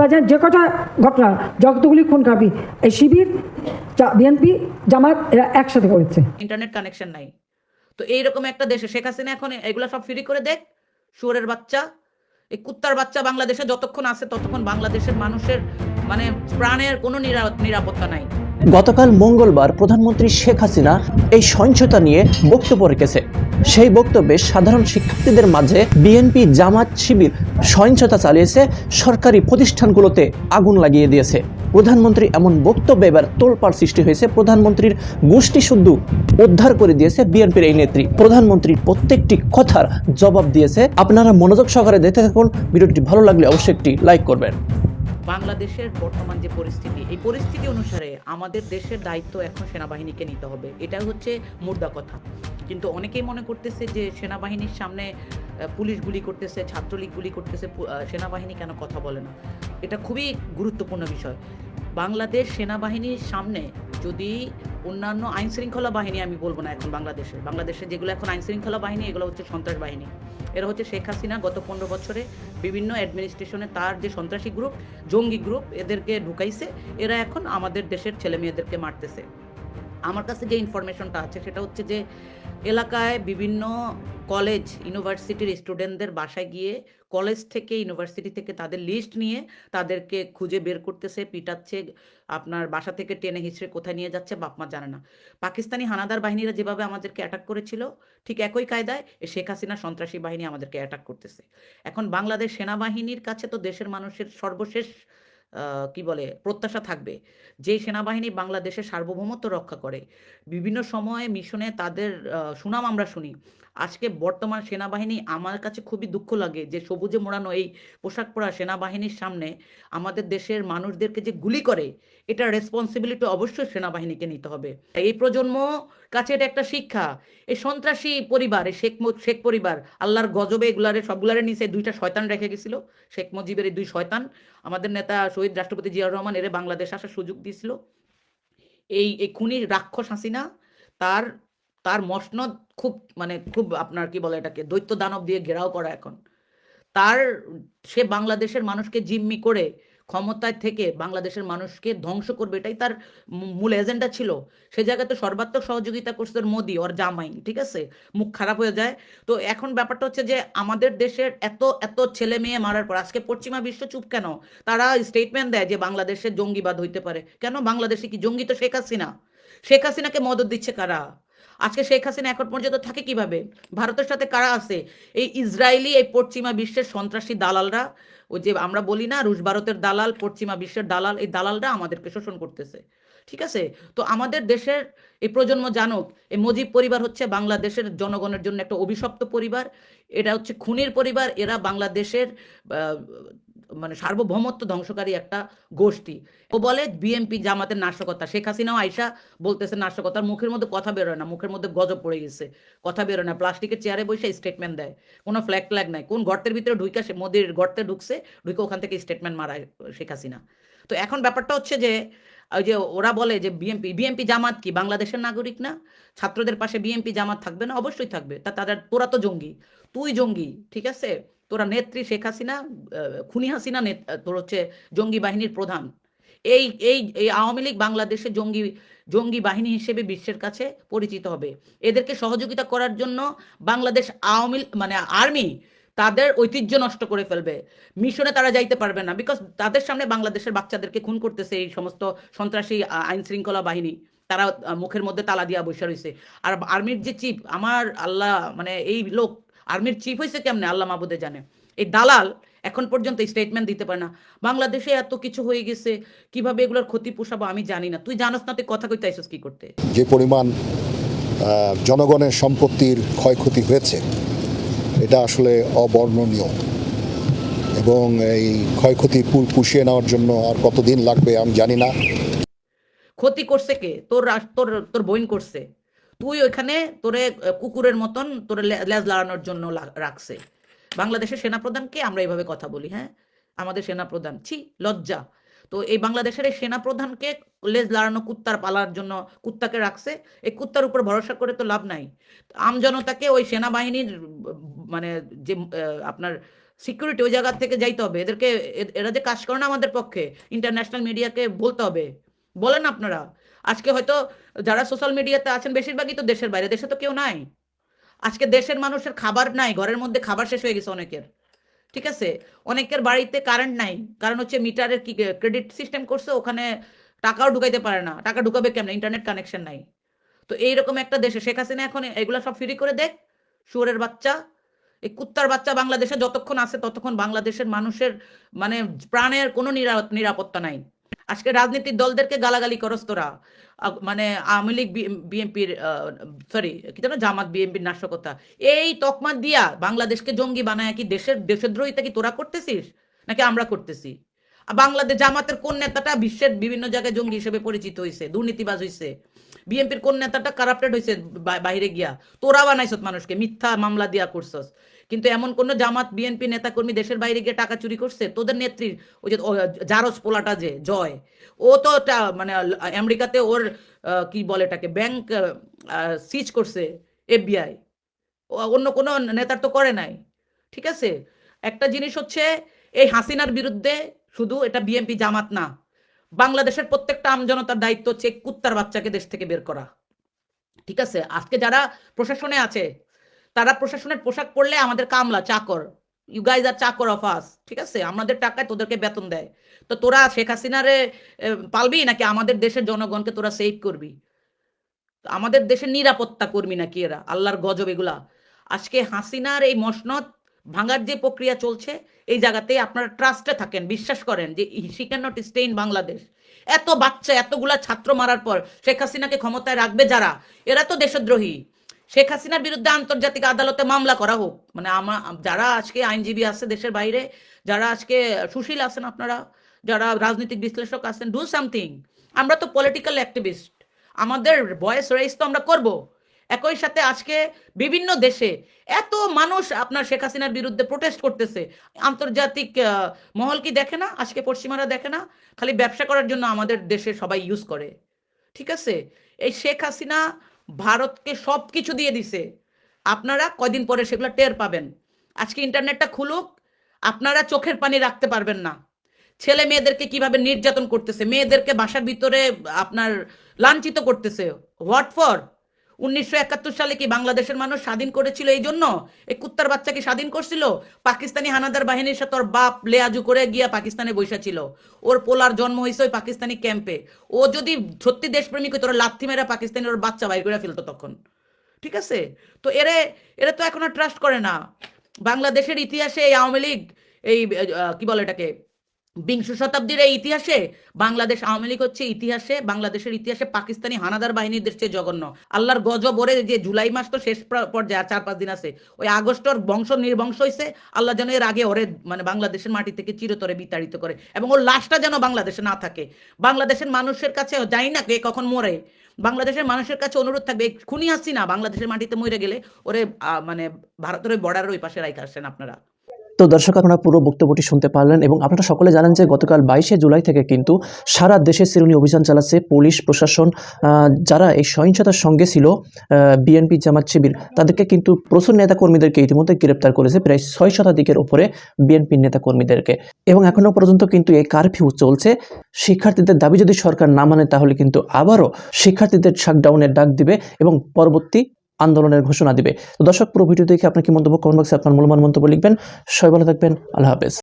আপনারা জানেন যে কটা ঘটনা যতগুলি খুন খাবি এই শিবির বিএনপি জামাত এরা একসাথে করেছে। ইন্টারনেট কানেকশন নাই। তো এইরকম একটা দেশে শেখ হাসিনা এখন এগুলো সব ফ্রি করে দেখ। শুয়োরের বাচ্চা এই কুত্তার বাচ্চা বাংলাদেশে যতক্ষণ আছে ততক্ষণ বাংলাদেশের মানুষের মানে প্রাণের কোনো নিরা- নিরাপত্তা নাই। গতকাল মঙ্গলবার প্রধানমন্ত্রী শেখ হাসিনা এই সহিংসতা নিয়ে বক্তব্য রেখেছে। সেই বক্তব্যে সাধারণ শিক্ষার্থীদের মাঝে বিএনপি জামাত শিবির সহিংসতা চালিয়েছে, সরকারি প্রতিষ্ঠানগুলোতে আগুন লাগিয়ে দিয়েছে। প্রধানমন্ত্রী এমন বক্তব্যে এবার তোলপাড় সৃষ্টি হয়েছে। প্রধানমন্ত্রীর গোষ্ঠী শুদ্ধ উদ্ধার করে দিয়েছে বিএনপির এই নেত্রী। প্রধানমন্ত্রীর প্রত্যেকটি কথার জবাব দিয়েছে। আপনারা মনোযোগ সহকারে দেখতে থাকুন। ভিডিওটি ভালো লাগলে অবশ্যই একটি লাইক করবেন। বাংলাদেশের বর্তমান যে পরিস্থিতি, এই পরিস্থিতি অনুসারে আমাদের দেশের দায়িত্ব এখন সেনাবাহিনীকে নিতে হবে। এটা হচ্ছে মুর্দা কথা। কিন্তু অনেকেই মনে করতেছে যে সেনাবাহিনীর সামনে পুলিশ গুলি করতেছে, ছাত্রলীগ গুলি করতেছে সেনাবাহিনী কেন কথা বলে না? এটা খুবই গুরুত্বপূর্ণ বিষয়। বাংলাদেশ সেনাবাহিনীর সামনে যদি অন্যান্য আইন শৃঙ্খলা বাহিনী, আমি বলব না এখন বাংলাদেশে বাংলাদেশে যেগুলো এখন আইন শৃঙ্খলা বাহিনী, এগুলো হচ্ছে সন্ত্রাস বাহিনী। এরা হচ্ছে শেখ হাসিনা গত পনেরো বছরে বিভিন্ন অ্যাডমিনিস্ট্রেশনে তার যে সন্ত্রাসী গ্রুপ জঙ্গি গ্রুপ এদেরকে ঢুকাইছে। এরা এখন আমাদের দেশের ছেলে মেয়েদেরকে মারতেছে। আমার কাছে যে ইনফরমেশনটা আছে, সেটা হচ্ছে যে এলাকায় বিভিন্ন কলেজ ইউনিভার্সিটির স্টুডেন্টদের বাসায় গিয়ে কলেজ থেকে ইউনিভার্সিটি থেকে তাদের লিস্ট নিয়ে তাদেরকে খুঁজে বের করতেছে, পিটাচ্ছে, আপনার বাসা থেকে টেনে হিসেবে কোথায় নিয়ে যাচ্ছে বাপমা জানে না। পাকিস্তানি হানাদার বাহিনীরা যেভাবে আমাদেরকে অ্যাটাক করেছিল, ঠিক একই কায়দায় শেখ হাসিনা সন্ত্রাসী বাহিনী আমাদেরকে অ্যাটাক করতেছে। এখন বাংলাদেশ সেনাবাহিনীর কাছে তো দেশের মানুষের সর্বশেষ কি বলে, প্রত্যাশা থাকবে যে সেনাবাহিনী বাংলাদেশের সার্বভৌমত্ব রক্ষা করে। বিভিন্ন সময়ে মিশনে তাদের সুনাম আমরা শুনি। আজকে বর্তমান সেনাবাহিনী আমার কাছে খুবই দুঃখ লাগে যে সবুজে মোড়ানো এই পোশাক পরা সেনাবাহিনীর সামনে আমাদের দেশের মানুষদেরকে যে গুলি করে, এটা রেসপন্সিবিলিটি অবশ্যই সেনাবাহিনীকে নিতে হবে। এই প্রজন্ম কাছে এটা একটা শিক্ষা। এই সন্ত্রাসী পরিবার, এই শেখ শেখ পরিবার, আল্লাহর গজবে এগুলারে, সবগুলারে নিচে দুইটা শয়তান রেখে গেছিল। শেখ মুজিবের এই দুই শয়তান, আমাদের নেতা শহীদ রাষ্ট্রপতি জিয়াউর রহমান এরে বাংলাদেশ আসার সুযোগ দিয়েছিল। এই এই খুনি রাক্ষস হাসিনা, তার তার মসনদ খুব মানে খুব আপনার কি বলে এটাকে, দৈত্য দানব দিয়ে ঘেরাও করা এখন। তার, সে বাংলাদেশের মানুষকে জিম্মি করে ক্ষমতায় থেকে বাংলাদেশের মানুষকে ধ্বংস করবে, এটাই তার মূল এজেন্ডা ছিল। সে জায়গাতে সর্বাত্মক সহযোগিতা করছে তোর মোদি, ওর জামাই, ঠিক আছে? মুখ খারাপ হয়ে যায়। তো এখন ব্যাপারটা হচ্ছে যে আমাদের দেশের এত এত ছেলে মেয়ে মারার পর, আজকে পশ্চিমা বিশ্ব চুপ কেন? তারা স্টেটমেন্ট দেয় যে বাংলাদেশে জঙ্গিবাদ হইতে পারে। কেন? বাংলাদেশে কি জঙ্গি তো শেখ হাসিনা? শেখ হাসিনাকে মদত দিচ্ছে কারা? আজকে শেখ হাসিনা এখন পর্যন্ত থাকে কীভাবে? ভারতের সাথে কারা আছে? এই ইসরায়েলি, এই পশ্চিমা বিশ্বের সন্ত্রাসী দালালরা ওই যে আমরা বলি না রুশ ভারতের দালাল, পশ্চিমা বিশ্বের দালাল, এই দালালরা আমাদেরকে শোষণ করতেছে। ঠিক আছে? তো আমাদের দেশের এই প্রজন্ম জানুক এই মুজিব পরিবার হচ্ছে বাংলাদেশের জনগণের জন্য একটা অভিশপ্ত পরিবার। এটা হচ্ছে খুনির পরিবার। এরা বাংলাদেশের মানে সার্বভৌমত্ব ধ্বংসকারী একটা গোষ্ঠী। ও বলে বিএমপি জামাতের নাশকতা। শেখ হাসিনাও আইসা বলতেছে, নাশকতার মুখের মধ্যে কথা বেরোয় না, মুখের মধ্যে গজব পড়ে গেছে, কথা বেরোয় না। প্লাস্টিকের চেয়ারে বসে স্টেটমেন্ট দেয়। কোনো ফ্ল্যাগ ফ্ল্যাগ নাই। কোন গর্তের ভিতরে ঢুইকা সে মোদির গর্তে ঢুকছে ঢুকে ওখান থেকে স্টেটমেন্ট মারায় শেখ হাসিনা। তো এখন ব্যাপারটা হচ্ছে যে, ওই যে ওরা বলে যে বিএমপি বিএমপি জামাত কি বাংলাদেশের নাগরিক না? ছাত্রদের পাশে বিএমপি জামাত থাকবে না? অবশ্যই থাকবে। তা তাদের, তোরা তো জঙ্গি, তুই জঙ্গি, ঠিক আছে? তোরা নেত্রী শেখ হাসিনা খুনি হাসিনা তোর হচ্ছে জঙ্গি বাহিনীর প্রধান। এই এই এই আওয়ামী লীগ বাংলাদেশে জঙ্গি জঙ্গি বাহিনী হিসেবে বিশ্বের কাছে পরিচিত হবে। এদেরকে সহযোগিতা করার জন্য বাংলাদেশ আওয়ামী মানে আর্মি তাদের ঐতিহ্য নষ্ট করে ফেলবে। মিশনে তারা যাইতে পারবে না বিকজ তাদের সামনে বাংলাদেশের বাচ্চাদেরকে খুন করতেছে এই সমস্ত সন্ত্রাসী আইন শৃঙ্খলা বাহিনী। তারা মুখের মধ্যে তালা দিয়া বসে রয়েছে আর আর্মির যে চিফ, আমার আল্লাহ মানে এই লোক আর্মির চিফ হয়েছে কেমনে? আল্লাহ মাবুদে জানে। এই দালাল এখন পর্যন্ত স্টেটমেন্ট দিতে পারে না। বাংলাদেশে এত কিছু হয়ে গেছে কীভাবে এগুলোর ক্ষতি পোষাবো আমি জানি না। তুই জানাস না তুই কথা কইতে আইসস কি করতে? যে পরিমাণ জনগণের সম্পত্তির ক্ষয়ক্ষতি হয়েছে এটা আসলে অবর্ণনীয়। এবং এই ক্ষয়ক্ষতি পুষিয়ে নেওয়ার জন্য আর কতদিন লাগবে আমি জানি না। ক্ষতি করছে কে? তোর তোর তোর বইন করছে। তুই ওইখানে তোরে কুকুরের মতন তোরে লেজ লাড়ানোর জন্য রাখছে। বাংলাদেশের সেনাপ্রধানকে আমরা এইভাবে কথা বলি হ্যাঁ? আমাদের সেনাপ্রধান, ছি, লজ্জা। তো এই বাংলাদেশের এই সেনাপ্রধানকে লেজ লাড়ানো, কুত্তার পালার জন্য কুত্তাকে রাখছে, এই কুত্তার উপর ভরসা করে তো লাভ নাই। আমজনতাকে ওই সেনাবাহিনীর মানে যে আপনার সিকিউরিটি ওই জায়গার থেকে যাইতে হবে। এদেরকে এরা যে কাজ করে না আমাদের পক্ষে ইন্টারন্যাশনাল মিডিয়াকে বলতে হবে। বলেন আপনারা আজকে হয়তো যারা সোশ্যাল মিডিয়াতে আছেন, বেশিরভাগই তো দেশের বাইরে, দেশে তো কেউ নাই। আজকে দেশের মানুষের খাবার নাই, ঘরের মধ্যে খাবার শেষ হয়ে গেছে অনেকের। ঠিক আছে? অনেকের বাড়িতে কারেন্ট নাই, কারণ হচ্ছে মিটারের কি ক্রেডিট সিস্টেম করছে, ওখানে টাকাও ঢুকাইতে পারে না। টাকা ঢুকাবে কেমন? ইন্টারনেট কানেকশন নাই। তো এইরকম একটা দেশে, শেখ হাসিনা এখন এগুলো সব ফ্রি করে দেখ। শুয়োরের বাচ্চা, এই কুত্তার বাচ্চা বাংলাদেশে যতক্ষণ আছে, ততক্ষণ বাংলাদেশের মানুষের মানে প্রাণের কোনো নিরা- নিরাপত্তা নাই। আজকে রাজনীতির দলদেরকে গালাগালি করস তোরা। মানে আওয়ামী লীগ বিএনপির সরি কি যেন জামাত, বিএনপির নাশকতা। এই তকমা দিয়া বাংলাদেশকে জঙ্গি বানায় কি দেশের, দেশদ্রোহিতা কি তোরা করতেছিস? নাকি আমরা করতেছি? বাংলাদেশ জামাতের কোন নেতাটা বিশ্বের বিভিন্ন জায়গায় জঙ্গি হিসেবে পরিচিত হয়েছে দুর্নীতিবাজ হয়েছে বিএনপির কোন নেতাটা কারাপ্টেড হয়েছে বাইরে গিয়া? তোরা বানাইছত মানুষকে, মিথ্যা মামলা দিয়া করছস। কিন্তু এমন কোন জামাত, বিএনপি নেতাকর্মী দেশের বাইরে গিয়ে টাকা চুরি করছে? তোদের নেত্রী ওই যে জারস পোলাটা যে, জয়, ও তো মানে আমেরিকাতে ওর কি বলে এটাকে, ব্যাংক সিজ করছে, এফবিআই। অন্য কোনো নেতার তো করে নাই। ঠিক আছে? একটা জিনিস হচ্ছে, এই হাসিনার বিরুদ্ধে শুধু এটা বিএনপি জামাত না, বাংলাদেশের প্রত্যেকটা আমজনতার দায়িত্ব হচ্ছে কুত্তার বাচ্চাকে দেশ থেকে বের করা। ঠিক আছে? আজকে যারা প্রশাসনে আছে তারা প্রশাসনের পোশাক পরলে আমাদের কামলা, চাকর। ইউ গাইজ আর চাকর অফ আস ঠিক আছে? আমাদের টাকায় তোদেরকে বেতন দেয়। তো তোরা শেখ হাসিনারে পালবি নাকি আমাদের দেশের জনগণকে তোরা সেভ করবি? আমাদের দেশের নিরাপত্তা কর্মী নাকি এরা? আল্লাহর গজব এগুলা। আজকে হাসিনার এই মসনদ ভাঙার যে প্রক্রিয়া চলছে, এই জায়গাতে আপনারা ট্রাস্টে থাকেন। বিশ্বাস করেন যে she can not stay in Bangladesh এত বাচ্চা, এতগুলা ছাত্র মারার পর শেখ হাসিনাকে ক্ষমতায় রাখবে যারা? এরা তো দেশদ্রোহী। শেখ হাসিনার বিরুদ্ধে আন্তর্জাতিক আদালতে মামলা করা হোক। মানে আমার যারা আজকে আইনজীবী আছে দেশের বাইরে, যারা আজকে সুশীল আছেন আপনারা, যারা রাজনৈতিক বিশ্লেষক আছেন ডু সামথিং আমরা তো পলিটিক্যাল অ্যাক্টিভিস্ট আমাদের ভয়েস রেস তো আমরা করব। একই সাথে আজকে বিভিন্ন দেশে এত মানুষ আপনার শেখ হাসিনার বিরুদ্ধে প্রোটেস্ট করতেছে। আন্তর্জাতিক মহল কি দেখে না? আজকে পশ্চিমারা দেখে না? খালি ব্যবসা করার জন্য আমাদের দেশে সবাই ইউজ করে। ঠিক আছে? এই শেখ হাসিনা ভারতকে সব কিছু দিয়ে দিছে। আপনারা কয়দিন পরে সেগুলো টের পাবেন। আজকে ইন্টারনেটটা খুলুক, আপনারা চোখের পানি রাখতে পারবেন না। ছেলে মেয়েদেরকে কীভাবে নির্যাতন করতেছে? মেয়েদেরকে বাসার ভিতরে আপনার লাঞ্ছিত করতেছে। What for? উনিশশো একাত্তর সালে কি বাংলাদেশের মানুষ স্বাধীন করেছিল এই জন্য? এই কুত্তার বাচ্চাকে স্বাধীন করছিল? পাকিস্তানি হানাদার বাহিনীর সাথে ওর বাপ লেয়াজু করে গিয়া পাকিস্তানে বৈশা ছিল। ওর পোলার জন্ম হয়েছে ওই পাকিস্তানি ক্যাম্পে। ও যদি সত্যি দেশপ্রেমিক হতো ওরা লাথি মেরা পাকিস্তানি ওর বাচ্চা বাইর করে ফেলতো তখন। ঠিক আছে? তো এরে, এরা তো এখন আর ট্রাস্ট করে না। বাংলাদেশের ইতিহাসে এই আওয়ামী লীগ, এই কি বলে এটাকে? বিংশ শতাব্দীর এই ইতিহাসে বাংলাদেশ আওয়ামী লীগ হচ্ছে ইতিহাসে, বাংলাদেশের ইতিহাসে পাকিস্তানি হানাদার বাহিনীর চেয়ে জঘন্য। আল্লাহর গজব ওরে যে জুলাই মাস তো শেষ প্র- পর্যায়ে চার পাঁচ দিন আছে, ওই আগস্টর বংশ নির্বংশ হয়েছে আল্লাহ যেন এর আগে ওরে মানে বাংলাদেশের মাটি থেকে চিরতরে বিতাড়িত করে, এবং ওর লাশটা যেন বাংলাদেশে না থাকে। বাংলাদেশের মানুষের কাছে জানি না কে কখন মরে, বাংলাদেশের মানুষের কাছে অনুরোধ থাকবে, খুনি আসছি না বাংলাদেশের মাটিতে মরে গেলে ওরে মানে ভারতের ওই বর্ডারের ওই পাশে রাইখে আসছেন আপনারা। তো দর্শক, আপনারা পুরো বক্তব্যটি শুনতে পারলেন এবং আপনারা সকলে জানেন যে গতকাল বাইশে জুলাই থেকে কিন্তু সারা দেশে শ্রেণি অভিযান চালাচ্ছে পুলিশ, প্রশাসন যারা এই সহিংসতার সঙ্গে ছিল বিএনপি জামাত শিবির, তাদেরকে কিন্তু প্রচুর নেতাকর্মীদেরকে ইতিমধ্যে গ্রেপ্তার করেছে, প্রায় ছয় শতাধিকের উপরে বিএনপির নেতাকর্মীদেরকে। এবং এখনও পর্যন্ত কিন্তু এই কারফিউ চলছে। শিক্ষার্থীদের দাবি যদি সরকার না মানে তাহলে কিন্তু আবারও শিক্ষার্থীদের শাকডাউনের ডাক দিবে এবং পরবর্তী আন্দোলনের ঘোষণা দিবে। তো দর্শক, পুরো ভিডিও দেখে আপনার কি মন্তব্য? কমেন্ট বক্সে আপনার মূল্যবান মন্তব্য লিখবেন। সবাই ভালো থাকবেন। আল্লাহ হাফেজ।